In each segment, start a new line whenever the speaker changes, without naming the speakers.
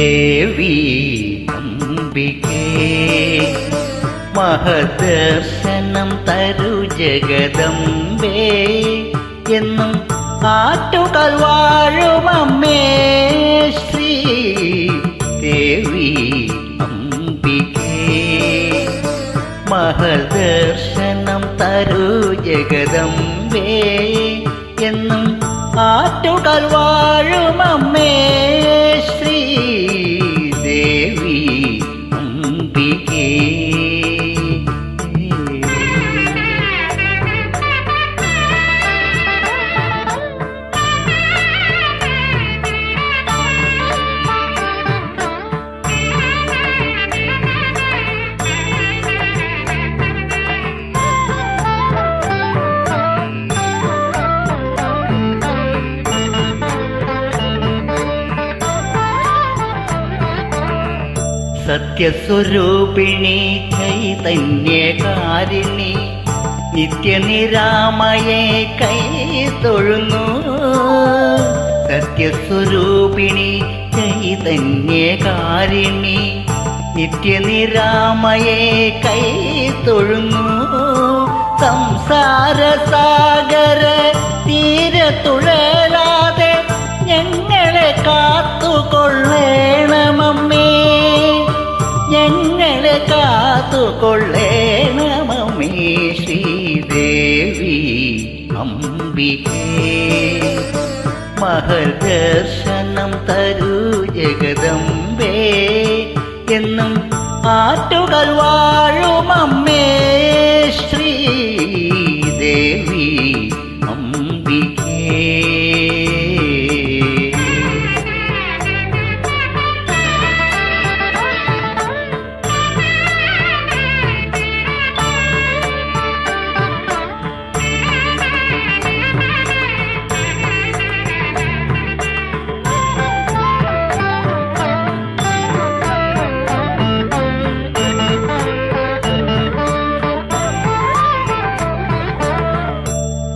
ദേവി അംബികേ മഹദർശനം തരു ജഗദംബേ. എന്നും ആറ്റുകൾ വാഴുമമ്മേ ശ്രീ ദേവി അംബികേ മഹദർശനം തരു ജഗദംബേ. എന്നും ആറ്റുകൾ വാഴുമമ്മേ സത്യസ്വരൂപിണി ചൈതന്യകാരിണി നിത്യനിരാമയെ കൈ തൊഴുന്നു. സത്യസ്വരൂപിണി ചൈതന്യകാരിണി നിത്യനിരാമയെ കൈ തൊഴുന്നു. സംസാര സാഗര കാത്തുകൊള്ളേണമമ്മേ ശ്രീദേവി അംബികേ. മഹദർശനം തരൂ ജഗദംബേ എന്നും ആറ്റുകൾ വാഴുമമ്മേ ശ്രീദേവി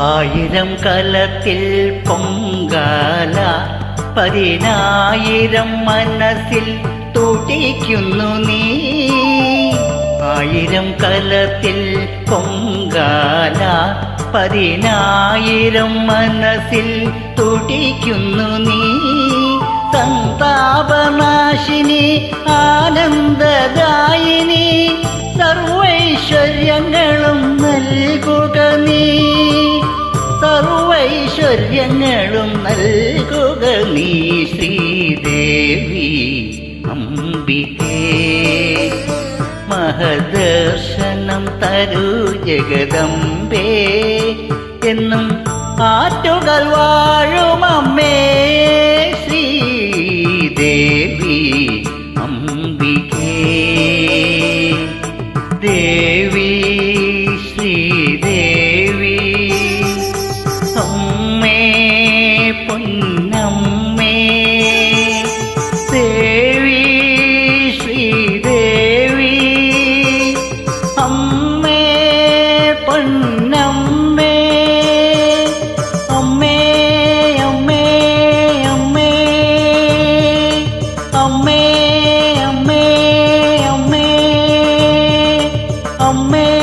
ആയിരം കലത്തിൽ പൊങ്കാല പതിനായിരം മനസ്സിൽ തുടിക്കുന്നു നീ. ആയിരം കലത്തിൽ പൊങ്കാല പതിനായിരം മനസ്സിൽ തുടിക്കുന്നു നീ. സർവൈശ്വര്യങ്ങളും നൽകുക നീ ശ്രീദേവി അംബികേ. മഹദർശനം തരൂ ജഗദംബേ എന്നും ആറ്റുകൾ വാഴുമമ്മേ ശ്രീദേവി അംബികേ. അമ്മേ അമ്മേ അമ്മേ അമ്മേ